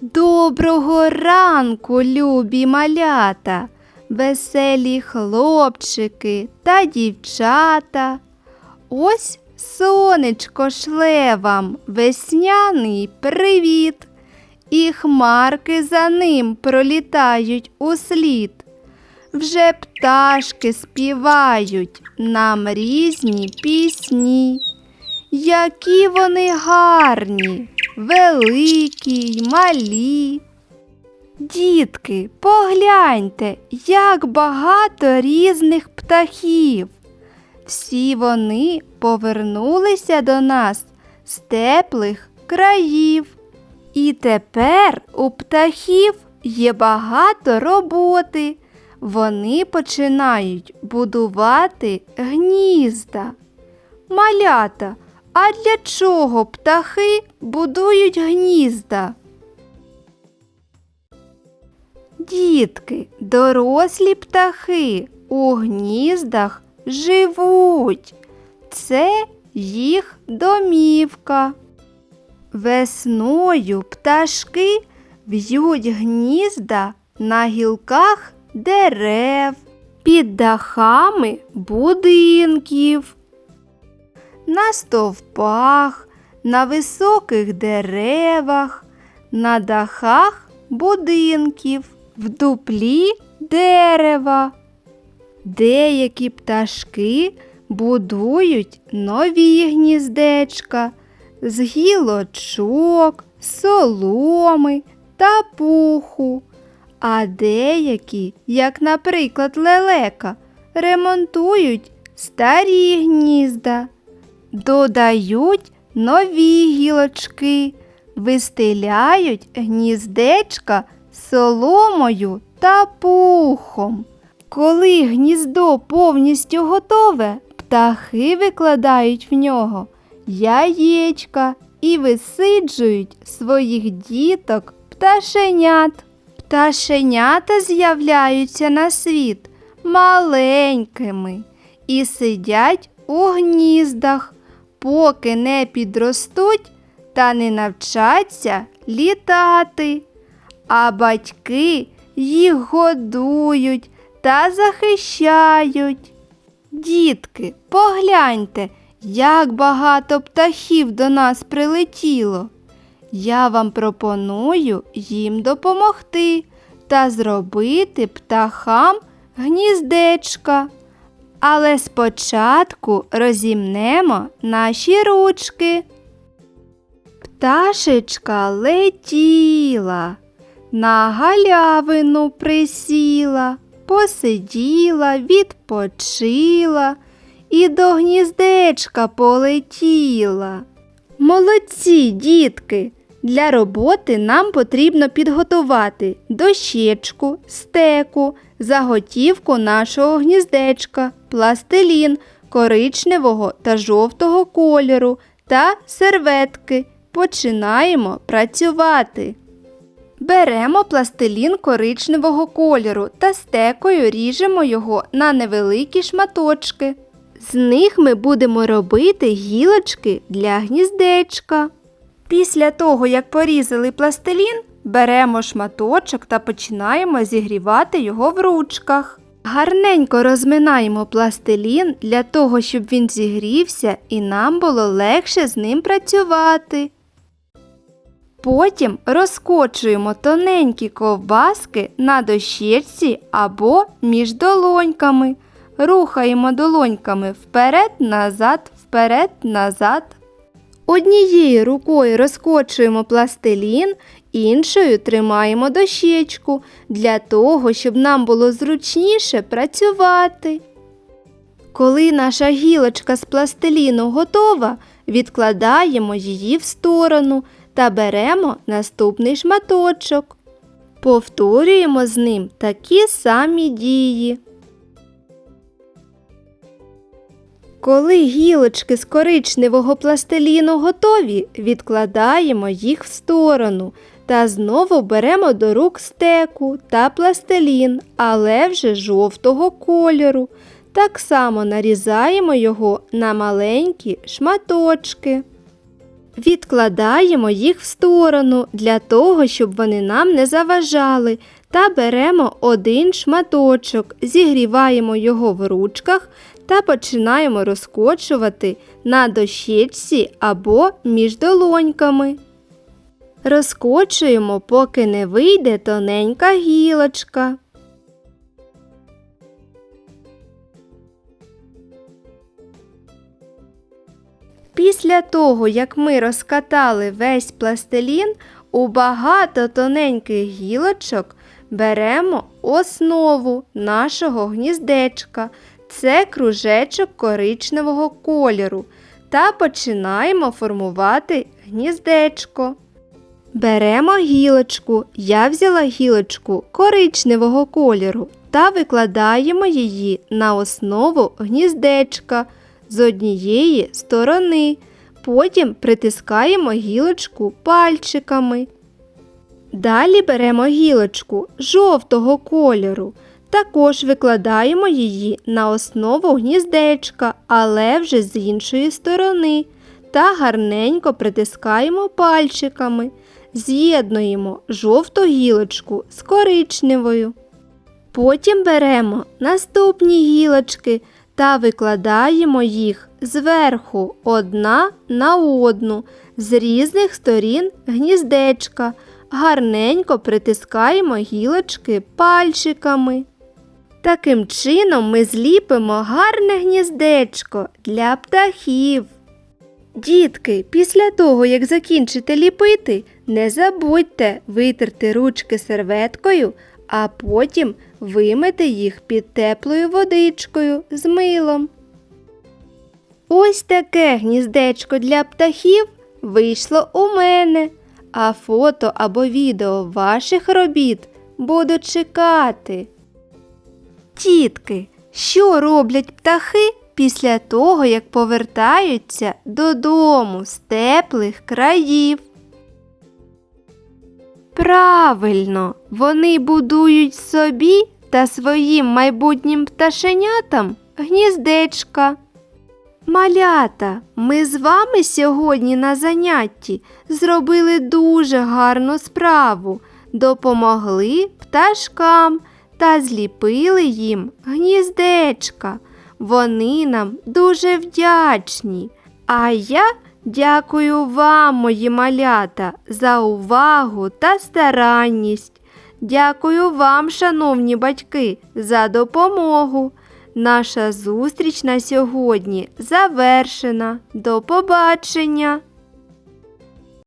Доброго ранку, любі малята, веселі хлопчики та дівчата. Ось сонечко шле вам весняний привіт, і хмарки за ним пролітають услід. Вже пташки співають нам різні пісні. Які вони гарні, великі й малі. Дітки, погляньте, як багато різних птахів. Всі вони повернулися до нас з теплих країв. І тепер у птахів є багато роботи. Вони починають будувати гнізда. Малята, а для чого птахи будують гнізда? Дітки, дорослі птахи у гніздах живуть. Це їх домівка. Весною пташки в'ють гнізда на гілках дерев, під дахами будинків на стовпах, на високих деревах, на дахах будинків, в дуплі дерева. Деякі пташки будують нові гніздечка з гілочок, соломи та пуху, а деякі, як, наприклад, лелека, ремонтують старі гнізда додають нові гілочки, вистеляють гніздечка соломою та пухом. Коли гніздо повністю готове, птахи викладають в нього яєчка і висиджують своїх діток пташенят. Пташенята з'являються на світ маленькими і сидять у гніздах, поки не підростуть та не навчаться літати. А батьки їх годують та захищають. Дітки, погляньте, як багато птахів до нас прилетіло. Я вам пропоную їм допомогти та зробити птахам гніздечка. Але спочатку розімнемо наші ручки. Пташечка летіла, на галявину присіла, посиділа, відпочила і до гніздечка полетіла. Молодці, дітки! Для роботи нам потрібно підготувати дощечку, стеку, заготівку нашого гніздечка, пластилін коричневого та жовтого кольору та серветки. Починаємо працювати. Беремо пластилін коричневого кольору та стекою ріжемо його на невеликі шматочки. З них ми будемо робити гілочки для гніздечка. Після того, як порізали пластилін, беремо шматочок та починаємо зігрівати його в ручках. Гарненько розминаємо пластилін для того, щоб він зігрівся і нам було легше з ним працювати. Потім розкочуємо тоненькі ковбаски на дощечці або між долоньками. Рухаємо долоньками вперед-назад, вперед-назад. Однією рукою розкочуємо пластилін, іншою тримаємо дощечку для того, щоб нам було зручніше працювати. Коли наша гілочка з пластиліну готова, відкладаємо її в сторону та беремо наступний шматочок. Повторюємо з ним такі самі дії. Коли гілочки з коричневого пластиліну готові, відкладаємо їх в сторону та знову беремо до рук стеку та пластилін, але вже жовтого кольору. Так само нарізаємо його на маленькі шматочки. Відкладаємо їх в сторону для того, щоб вони нам не заважали, та беремо один шматочок, зігріваємо його в ручках та починаємо розкочувати на дощечці або між долоньками. Розкочуємо, поки не вийде тоненька гілочка. Після того, як ми розкатали весь пластилін, у багато тоненьких гілочок беремо основу нашого гніздечка. Це кружечок коричневого кольору та починаємо формувати гніздечко. Беремо гілочку. Я взяла гілочку коричневого кольору та викладаємо її на основу гніздечка з однієї сторони. Потім притискаємо гілочку пальчиками. Далі беремо гілочку жовтого кольору. Також викладаємо її на основу гніздечка, але вже з іншої сторони. Та гарненько притискаємо пальчиками. З'єднуємо жовту гілочку з коричневою. Потім беремо наступні гілочки та викладаємо їх зверху одна на одну з різних сторін гніздечка. Гарненько притискаємо гілочки пальчиками. Таким чином ми зліпимо гарне гніздечко для птахів. Дітки, після того, як закінчите ліпити, не забудьте витерти ручки серветкою, а потім вимити їх під теплою водичкою з милом. Ось таке гніздечко для птахів вийшло у мене, а фото або відео ваших робіт буду чекати. Тітки, що роблять птахи після того, як повертаються додому з теплих країв? Правильно, вони будують собі та своїм майбутнім пташенятам гніздечка. Малята, ми з вами сьогодні на занятті зробили дуже гарну справу, допомогли пташкам та зліпили їм гніздечка. Вони нам дуже вдячні. А я дякую вам, мої малята, за увагу та старанність. Дякую вам, шановні батьки, за допомогу. Наша зустріч на сьогодні завершена. До побачення!